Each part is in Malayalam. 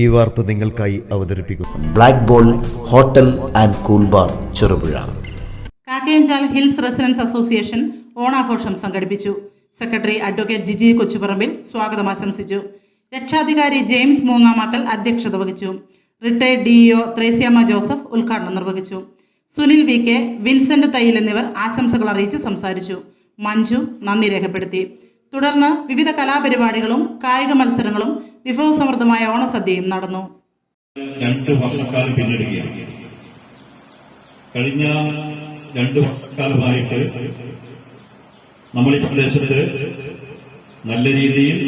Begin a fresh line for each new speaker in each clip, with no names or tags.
ഈ വാർത്ത നിങ്ങൾക്കായി അവതരിപ്പിക്കുന്നു
black ball hotel and cool bar Cherupuzha
Kakkayanchal hills residents association ഓണാഘോഷം സംഘടിപ്പിച്ചു. സെക്രട്ടറി അഡ്വക്കേറ്റ് ജിജി കൊച്ചുപറമ്പിൽ സ്വാഗതം ആശംസിച്ചു. രക്ഷാധികാരി ജെയിംസ് മൂങ്ങാമാക്കൽ അധ്യക്ഷത വഹിച്ചു. റിട്ടയർഡ് ഡിഇഒ ത്രേസ്യാമ്മ ജോസഫ് ഉദ്ഘാടനം നിർവഹിച്ചു. സുനിൽ വി കെ വിൻസെന്റ് തയ്യിൽ എന്നിവർ ആശംസകൾ അറിയിച്ച് സംസാരിച്ചു. മഞ്ജു നന്ദി രേഖപ്പെടുത്തി. തുടർന്ന് വിവിധ കലാപരിപാടികളും കായിക മത്സരങ്ങളും വിഭവസമൃദ്ധമായ ഓണസദ്യയും നടന്നു.
രണ്ട് വർഷക്കാലം പിന്നിടുകയാണ്. കഴിഞ്ഞ രണ്ട് വർഷക്കാലമായിട്ട് നമ്മൾ ഈ പ്രദേശത്ത് നല്ല രീതിയിൽ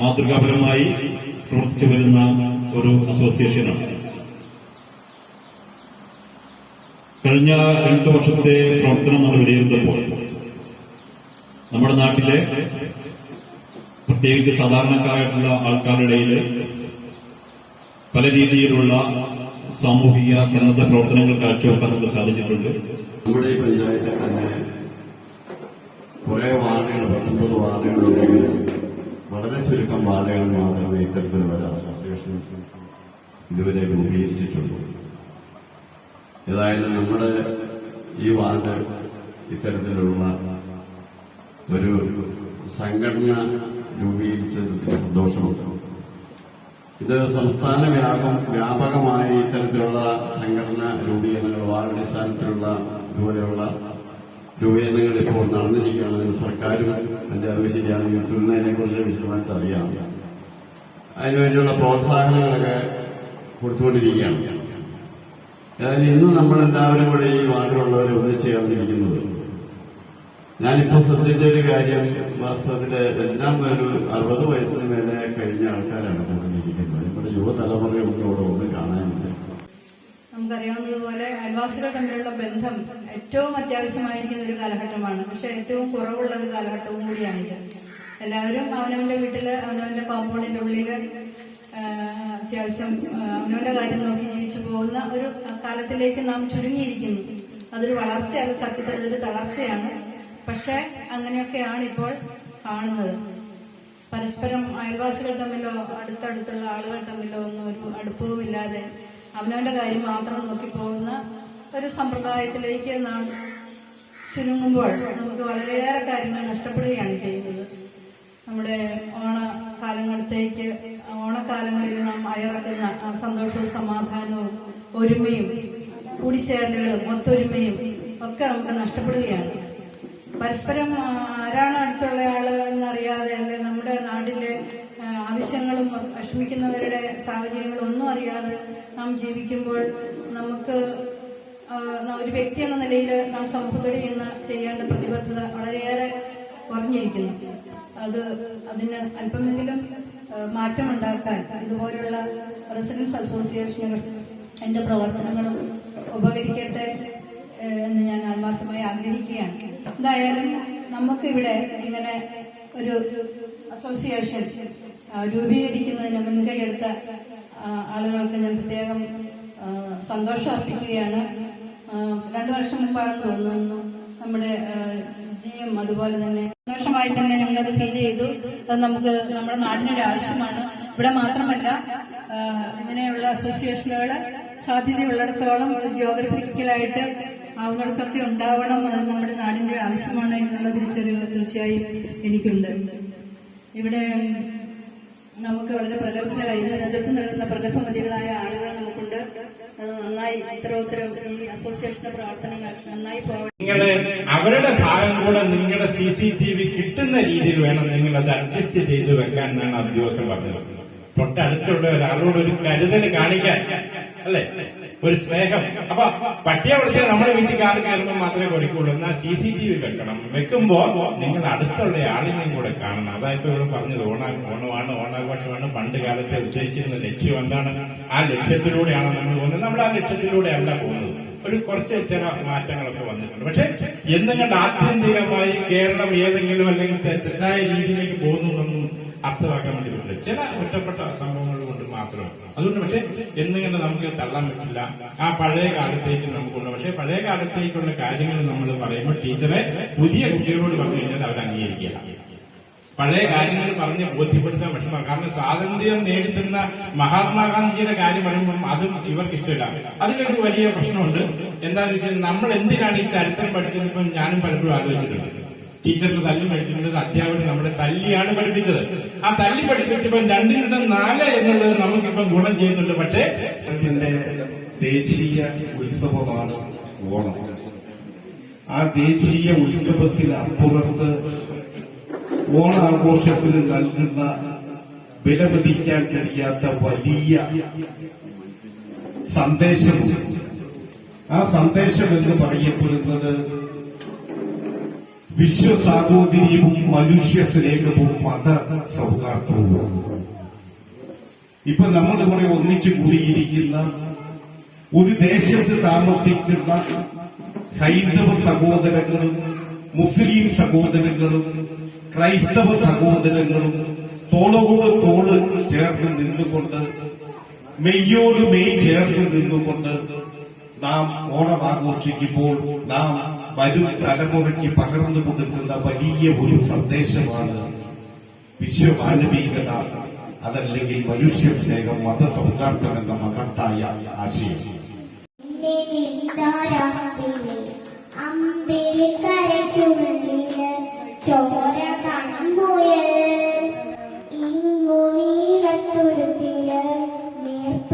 മാതൃകാപരമായി പ്രവർത്തിച്ചു വരുന്ന ഒരു അസോസിയേഷനാണ്. കഴിഞ്ഞ രണ്ടു വർഷത്തെ പ്രവർത്തനം നമ്മൾ വിലയിരുത്തുമ്പോൾ നമ്മുടെ നാട്ടിലെ പ്രത്യേകിച്ച് സാധാരണക്കാരായിട്ടുള്ള ആൾക്കാരുടെ ഇടയിൽ പല രീതിയിലുള്ള സാമൂഹിക സന്നദ്ധ പ്രവർത്തനങ്ങൾ കാഴ്ചവെക്കാൻ നമുക്ക് സാധിച്ചിട്ടുണ്ട്.
നമ്മുടെ ഈ പഞ്ചായത്തിൽ തന്നെ കുറെ വാർഡുകൾ പത്തൊമ്പത് വാർഡുകളുണ്ടെങ്കിൽ വളരെ ചുരുക്കം വാർഡുകൾ മാത്രമേ ഇത്തരത്തിലുള്ള ഒരു അസോസിയേഷൻ ഇതുവരെ രൂപീകരിച്ചിട്ടുള്ളൂ. ഏതായാലും നമ്മുടെ ഈ വാർഡ് ഇത്തരത്തിലുള്ള ഒരു സംഘടന രൂപീകരിച്ചതിൽ സന്തോഷമുണ്ട് ഇത് സംസ്ഥാന വ്യാപം വ്യാപകമായി ഇത്തരത്തിലുള്ള സംഘടന രൂപീകരണങ്ങൾ വാർഡ് അടിസ്ഥാനത്തിലുള്ള ഇതുപോലെയുള്ള രൂപീകരണങ്ങൾ ഇപ്പോൾ നടന്നിരിക്കുകയാണ്. അതിന് സർക്കാരും എന്റെ അറിവ് ശരിയാണെങ്കിൽ ചുരുന്നതിനെ കുറിച്ച് വിശദമായിട്ട് അറിയാം. അതിനുവേണ്ടിയുള്ള പ്രോത്സാഹനങ്ങളൊക്കെ കൊടുത്തുകൊണ്ടിരിക്കുകയാണ്. ഏതായാലും ഇന്ന് നമ്മൾ എല്ലാവരും കൂടെ ഈ വാർഡിലുള്ളവരെ ഒന്നിച്ച് ചേർന്നിരിക്കുന്നത് ഞാനിപ്പോ ശ്രദ്ധിച്ച ഒരു കാര്യം വാസ്തവത്തിൽ എല്ലാം ഒരു അറുപത് വയസ്സിന് മേലെ കഴിഞ്ഞ ആൾക്കാരാണ് കൂടുതലിരിക്കുന്നത് നമ്മുടെ യുവതലമുറയൊന്നും അവിടെ ഒന്നും കാണാനില്ല.
നമുക്കറിയാവുന്നതുപോലെ അയൽവാസികൾ തമ്മിലുള്ള ബന്ധം ഏറ്റവും അത്യാവശ്യമായിരിക്കുന്ന ഒരു കാലഘട്ടമാണ്. പക്ഷെ ഏറ്റവും കുറവുള്ള ഒരു കാലഘട്ടവും കൂടിയാണിത്. എല്ലാവരും അവനവന്റെ വീട്ടിൽ അവനവന്റെ കോമ്പൗണ്ടിന്റെ ഉള്ളിൽ അത്യാവശ്യം അവനവന്റെ കാര്യം നോക്കി ജീവിച്ചു പോകുന്ന ഒരു കാലത്തിലേക്ക് നാം ചുരുങ്ങിയിരിക്കുന്നു. അതൊരു വളർച്ചയല്ല സത്യത്തിൽ അതൊരു തളർച്ചയാണ്. പക്ഷെ അങ്ങനെയൊക്കെയാണ് ഇപ്പോൾ കാണുന്നത്. പരസ്പരം അയൽവാസികൾ തമ്മിലോ അടുത്തടുത്തുള്ള ആളുകൾ തമ്മിലോ ഒന്നും ഒരു അടുപ്പവുമില്ലാതെ അവനവന്റെ കാര്യം മാത്രം നോക്കി പോകുന്ന ഒരു സമ്പ്രദായത്തിലേക്ക് നാം ചുരുങ്ങുമ്പോൾ നമുക്ക് വളരെയേറെ കാര്യങ്ങൾ നഷ്ടപ്പെടുകയാണ് ചെയ്യുന്നത്. നമ്മുടെ ഓണക്കാലങ്ങളത്തേക്ക് ഓണക്കാലങ്ങളിൽ നാം അയറക്കുന്ന സന്തോഷവും സമാധാനവും ഒരുമയും കൂടിച്ചേരലുകളും ഒത്തൊരുമയും ഒക്കെ നമുക്ക് നഷ്ടപ്പെടുകയാണ്. പരസ്പരം ആരാണ് അടുത്തുള്ള ആൾ എന്നറിയാതെ അല്ലെ നമ്മുടെ നാട്ടിലെ ആ, ആവശ്യങ്ങളും വിഷമിക്കുന്നവരുടെ സാഹചര്യങ്ങളും ഒന്നും അറിയാതെ നാം ജീവിക്കുമ്പോൾ നമുക്ക് ഒരു വ്യക്തി എന്ന നിലയിൽ നാം സമൂഹത്തോട് ചെയ്യുന്ന ചെയ്യേണ്ട പ്രതിബദ്ധത വളരെയേറെ കുറഞ്ഞിരിക്കുന്നു. അത് അതിന് അല്പമെങ്കിലും മാറ്റമുണ്ടാക്കാൻ ഇതുപോലുള്ള റെസിഡൻസ് അസോസിയേഷനുകൾ എന്റെ പ്രവർത്തനങ്ങളും ഉപകരിക്കട്ടെ. ഞാൻ ആത്മാർത്ഥമായി ആഗ്രഹിക്കുകയാണ്. എന്തായാലും നമുക്ക് ഇവിടെ ഇങ്ങനെ ഒരു അസോസിയേഷൻ രൂപീകരിക്കുന്നതിന് മുൻകൈയെടുത്ത ആളുകൾക്ക് ഞാൻ പ്രത്യേകം സന്തോഷം അർപ്പിക്കുകയാണ്. രണ്ടു വർഷം മുമ്പാണെന്ന് തോന്നുന്നു നമ്മുടെ ജിയും അതുപോലെ തന്നെ സന്തോഷമായി തന്നെ ഞങ്ങളത് ഫീൽ ചെയ്തു. അത് നമുക്ക് നമ്മുടെ നാടിനൊരു ആവശ്യമാണ്. ഇവിടെ മാത്രമല്ല ഇങ്ങനെയുള്ള അസോസിയേഷനുകൾ സാധ്യതയുള്ളിടത്തോളം ജിയോഗ്രഫിക്കലായിട്ട് ആവുന്നിടത്തൊക്കെ ഉണ്ടാവണം അത് നമ്മുടെ നാടിന്റെ ആവശ്യമാണ് എന്നുള്ള തിരിച്ചറിവ് തീർച്ചയായും എനിക്കുണ്ട്. ഇവിടെ നമുക്ക് വളരെ പ്രഗത്ഭരായ ഇതിന് നേതൃത്വം നൽകുന്ന പ്രഗത്ഭമതികളായ ആളുകൾ നമുക്കുണ്ട്. അത് നന്നായി ഇത്തരോത്തരം ഈ അസോസിയേഷന്റെ പ്രവർത്തനങ്ങൾ നന്നായി പോകണം
നിങ്ങൾ അവരുടെ ഭാഗം കൂടെ നിങ്ങളുടെ സി സി ടി വി കിട്ടുന്ന രീതിയിൽ വേണം നിങ്ങൾ അത് അഡ്ജസ്റ്റ് ചെയ്ത് വെക്കാൻ എന്നാണ് ആ ദിവസം പറഞ്ഞത്. തൊട്ടടുത്തുള്ള ഒരാളോട് ഒരു കരുതൽ കാണിക്കാൻ അല്ലെ? ഒരു സ്നേഹം. അപ്പൊ പട്ടിയെ വിളിച്ചാൽ നമ്മുടെ വീട്ടിൽ കാട് കയറുമ്പോൾ മാത്രമേ കൊടുക്കുള്ളൂ എന്നാൽ സി സി ടി വി വെക്കണം. വെക്കുമ്പോ നിങ്ങൾ അടുത്തുള്ള ആളിനെയും കൂടെ കാണണം. അതായത് ഇവിടെ പറഞ്ഞത് ഓണാ ഓണമാണ് ഓണാഘോഷമാണ്. പണ്ട് കാലത്തെ ഉദ്ദേശിച്ചിരുന്ന ലക്ഷ്യം എന്താണ്? ആ ലക്ഷ്യത്തിലൂടെയാണ് നമ്മൾ പോകുന്നത്. നമ്മൾ ആ ലക്ഷ്യത്തിലൂടെ അല്ല പോകുന്നത്. ഒരു കുറച്ച് ചില മാറ്റങ്ങളൊക്കെ വന്നിട്ടുണ്ട്. പക്ഷെ എന്നും കണ്ട് ആത്യന്തികമായി കേരളം ഏതെങ്കിലും അല്ലെങ്കിൽ തെറ്റായ രീതിയിലേക്ക് പോകുന്നു എന്നൊന്നും അർത്ഥമാക്കാൻ വേണ്ടി പറ്റില്ല. ചില ഒറ്റപ്പെട്ട സംഭവങ്ങൾ കൊണ്ട് മാത്രം അതുകൊണ്ട് പക്ഷെ എന്നിങ്ങനെ നമുക്ക് തള്ളാൻ പറ്റില്ല ആ പഴയ കാലത്തേക്ക് നമുക്കുണ്ട് പക്ഷെ പഴയ കാലത്തേക്കുള്ള കാര്യങ്ങൾ നമ്മൾ പറയുമ്പോൾ ടീച്ചറെ പുതിയ കുട്ടികളോട് പറഞ്ഞു കഴിഞ്ഞാൽ അവർ അംഗീകരിക്കുക പഴയ കാര്യങ്ങൾ പറഞ്ഞ് ബോധ്യപ്പെടുത്താൻ വിഷമം. കാരണം സ്വാതന്ത്ര്യം നേടിത്തരുന്ന മഹാത്മാഗാന്ധിജിയുടെ കാര്യം പറയുമ്പം അതും ഇവർക്ക് ഇഷ്ടമില്ല അതിലൊരു വലിയ പ്രശ്നമുണ്ട്. എന്താണെന്ന് വെച്ചാൽ നമ്മൾ എന്തിനാണ് ഈ ചരിത്രം പഠിച്ചതിപ്പം ഞാനും പലപ്പോഴും ആലോചിച്ചിട്ടുണ്ട്. ടീച്ചറിന് തല്ലി പഠിക്കുന്നത് അധ്യാപകർ നമ്മളെ തല്ലിയാണ് പഠിപ്പിച്ചത്. ആ തല്ലി പഠിപ്പിച്ചപ്പോൾ നിന്ന് നാല് എന്നുള്ളത് നമുക്കിപ്പം ഗുണം ചെയ്യുന്നുണ്ട്. പക്ഷേ
അതിന്റെ ദേശീയ ഉത്സവമാണ് ഓണം. ആ ദേശീയ ഉത്സവത്തിന് അപ്പുറത്ത് ഓണാഘോഷത്തിന് നൽകുന്ന വിലമതിക്കാൻ കഴിയാത്ത വലിയ സന്ദേശം ആ സന്ദേശം എന്ന് പറയപ്പെടുന്നത് വിശ്വസാഹോദര്യവും മനുഷ്യ സ്നേഹവും മത സൗഹാർദ്ദവും ഇപ്പൊ നമ്മളിവിടെ ഒന്നിച്ചു കൂടിയിരിക്കുന്ന ഒരു ദേശത്ത് താമസിക്കുന്ന ഹൈന്ദവ സഹോദരങ്ങളും മുസ്ലിം സഹോദരങ്ങളും ക്രൈസ്തവ സഹോദരങ്ങളും തോളോട് തോൾ ചേർന്ന് നിന്നുകൊണ്ട് മെയ്യോട് മെയ് ചേർന്ന് നിന്നുകൊണ്ട് നാം ഓണം ആഘോഷിക്കുമ്പോൾ നാം വരും തലമുറയ്ക്ക് പകർന്നു കൊടുക്കുന്ന വലിയ ഒരു സന്ദേശമാണ് വിശ്വമാനവികത. അതല്ലെങ്കിൽ മനുഷ്യ സ്നേഹം മതസൗഹാർദ്ദം എന്ന മഹത്തായ ആശയം.
ചോര കണ്ണുയൽ ഇങ്ങു നീലത്തുരുത്തിൽ നീർപ്പ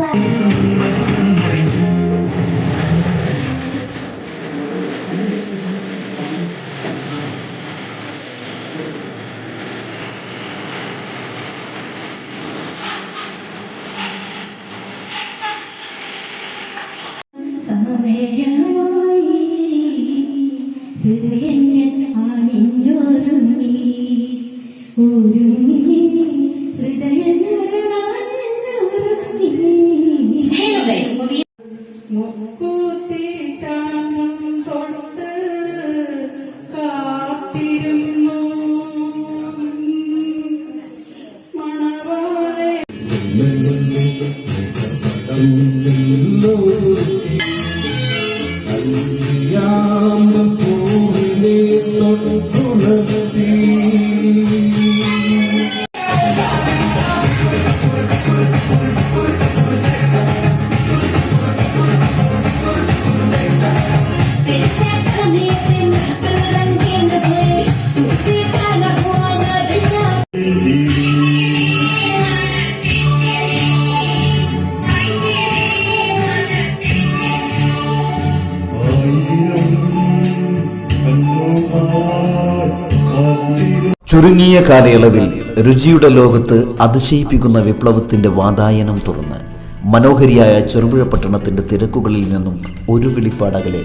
ചുരുങ്ങിയ കാലയളവിൽ രുചിയുടെ ലോകത്ത് അതിശയിപ്പിക്കുന്ന വിപ്ലവത്തിന്റെ വാതായനം തുറന്ന് മനോഹരിയായ ചെറുപുഴ പട്ടണത്തിന്റെ തിരക്കുകളിൽ നിന്നും ഒരു വിളിപ്പാടകലെ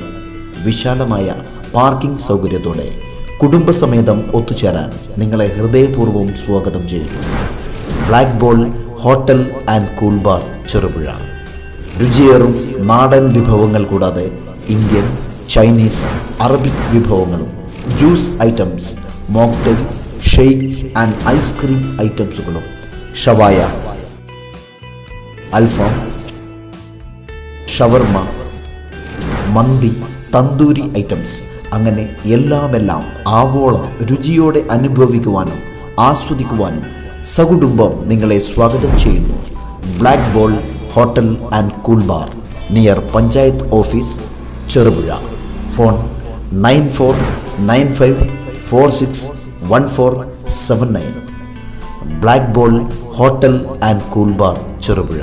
വിശാലമായ പാർക്കിംഗ് സൗകര്യത്തോടെ കുടുംബസമേതം ഒത്തുചേരാൻ നിങ്ങളെ ഹൃദയപൂർവം സ്വാഗതം ചെയ്യുന്നു. Black ball hotel and cool bar Cherupuzha. രുചിയേറും നാടൻ വിഭവങ്ങൾ കൂടാതെ ഇന്ത്യൻ ചൈനീസ് അറബിക് വിഭവങ്ങളും juice items mocktail shake and ice cream ഐറ്റംസുകളും ഷവായ അൽഫാം ഷവർമ മന്തി തന്തൂരി ഐറ്റംസ്. അങ്ങനെ എല്ലാമെല്ലാം ആവോളം രുചിയോടെ അനുഭവിക്കുവാനും ആസ്വദിക്കുവാനും സകുടുംബം നിങ്ങളെ സ്വാഗതം ചെയ്യുന്നു. Black ball hotel and cool bar near panchayat office Cherupuzha phone nine four nine five four six one four seven nine black ball hotel and cool bar Cherupuzha